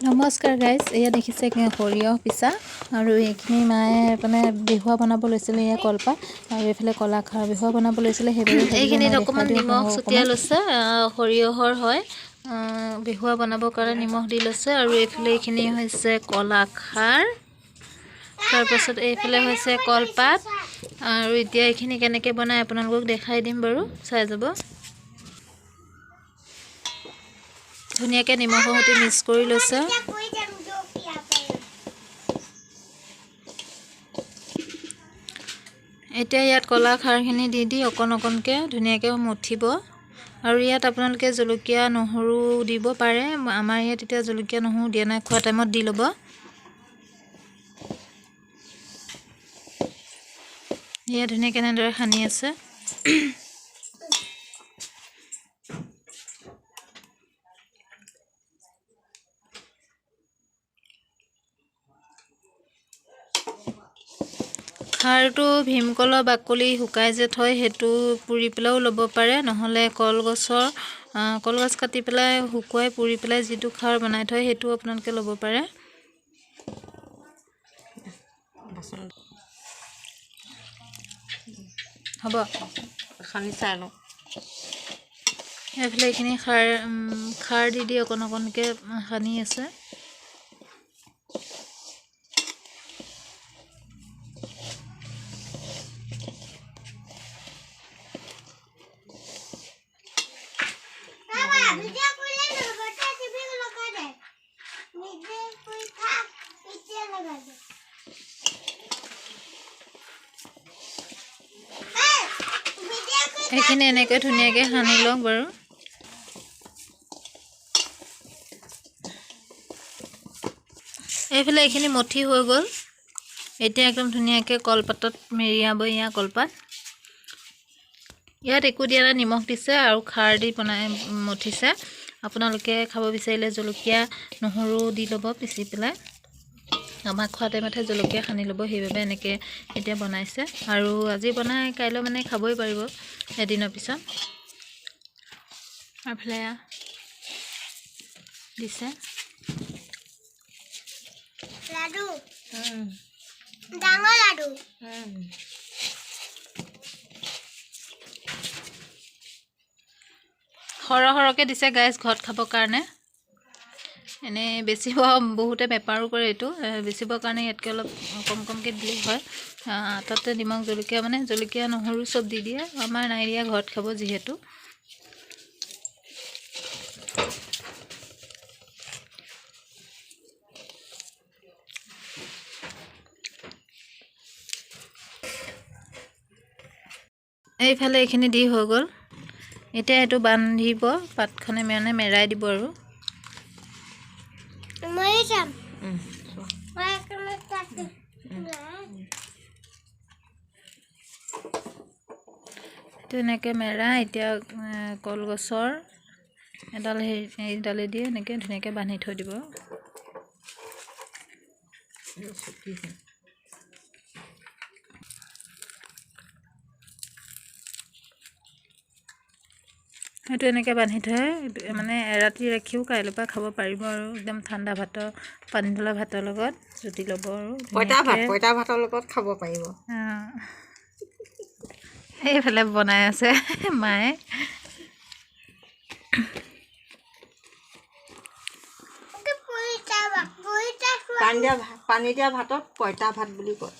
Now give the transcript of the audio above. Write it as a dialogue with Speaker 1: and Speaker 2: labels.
Speaker 1: নমস্কাৰ গাইজ এয়া দেখিছে সৰিয়হ পিছা আৰু এইখিনি মায়ে মানে বেহুৱা বনাব লৈছিলে এয়া কলপাত আৰু এইফালে কলাখাৰ বেহুৱা বনাব লৈছিলে সেইবাবে
Speaker 2: এইখিনিত অকণমান নিমখ ছটিয়াই। লৈছে সৰিয়হৰ হয়। বেহুৱা বনাবৰ কাৰণে নিমখ দি লৈছে আৰু এইফালে এইখিনি হৈছে কলাখাৰ তাৰপাছত এইফালে হৈছে কলপাত। আৰু এতিয়া এইখিনি কেনেকৈ বনাই আপোনালোকক দেখাই দিম বাৰু চাই যাব। ধুনীয়াকৈ নিমখৰ সৈতে মিক্স কৰি লৈছে। এতিয়া ইয়াত কলাখাৰখিনি দি দি অকণ অকণকৈ ধুনীয়াকৈ মঠিব। আৰু ইয়াত আপোনালোকে জলকীয়া নহৰু দিব পাৰে। আমাৰ ইয়াত এতিয়া জলকীয়া নহৰু দিয়া নাই খোৱা টাইমত দি ল'ব। এয়া ধুনীয়াকৈ এনেদৰে সানি আছে। খাৰটো ভীমকলৰ বাকলি শুকাই যে থয় সেইটো পুৰি পেলাইও ল'ব পাৰে। নহ'লে কলগছৰ কলগছ কাটি পেলাই শুকুৱাই পুৰি পেলাই যিটো খাৰ বনাই থয় সেইটো আপোনালোকে ল'ব পাৰে। হ'ব।
Speaker 3: সানি চাই লওঁ।
Speaker 2: এইফালে এইখিনি খাৰ খাৰ দি দি অকণ অকণকৈ সানি আছে। এইখিনি এনেকৈ ধুনীয়াকৈ সানি লওক বাৰু। এইফালে এইখিনি মঠি হৈ গ'ল। এতিয়া একদম ধুনীয়াকৈ কলপাতত মেৰিয়াব ইয়া কলপাত। ইয়াত একো দিয়া নাই নিমখ দিছে আৰু খাৰ দি বনাই মঠিছে। আপোনালোকে খাব বিচাৰিলে জলকীয়া নহৰু দি ল'ব পিচি পেলাই। আমাক খোৱা টাইমতহে জলকীয়া সানি ল'ব সেইবাবে এনেকৈ এতিয়া বনাইছে। আৰু আজি বনাই কাইলৈ মানে খাবই পাৰিব এদিনৰ পিছত। আৰু এইফালে এয়া দিছে।
Speaker 3: লাডু। ডাঙৰ লাডু।
Speaker 2: সৰহ সৰহকৈ দিছে গাইজ ঘৰত খাবৰ কাৰণে। এনেই বেচিব বহুতে বেপাৰো কৰে এইটো। বেচিবৰ কাৰণে ইয়াতকৈ অলপ কম কমকৈ দিলেই হয়। আহ, তাতে নিমখ জলকীয়া মানে জলকীয়া নহৰু চব দি দিয়ে। আমাৰ নাই দিয়া ঘৰত খাব যিহেতু। এইফালে এইখিনি দি হৈ গ'ল। এতিয়া এইটো বান্ধিব পাতখনে মানে মেৰাই দিব আৰু।
Speaker 3: মই যাম। মই একেবাৰে তাতে
Speaker 2: তেনেকৈ মেৰা এতিয়া এ, কলগছৰ এডাল হেৰি হেৰিডালেদি এনেকৈ ধুনীয়াকৈ বান্ধি থৈ দিব। সেইটো এনেকৈ বান্ধি থৈ মানে এৰাতি ৰাখিও কাইলৈৰ পৰা খাব পাৰিব আৰু একদম ঠাণ্ডা ভাতৰ পানী ঢলা ভাতৰ লগত জুতি ল'ব আৰু
Speaker 3: পঁইতা ভাত। পঁইতা ভাতৰ লগত খাব পাৰিব
Speaker 2: অঁ। এইফালে বনাই আছে মায়ে
Speaker 3: পানী দিয়া ভাত পানী দিয়া ভাতত পঁইতা ভাত বুলি কয়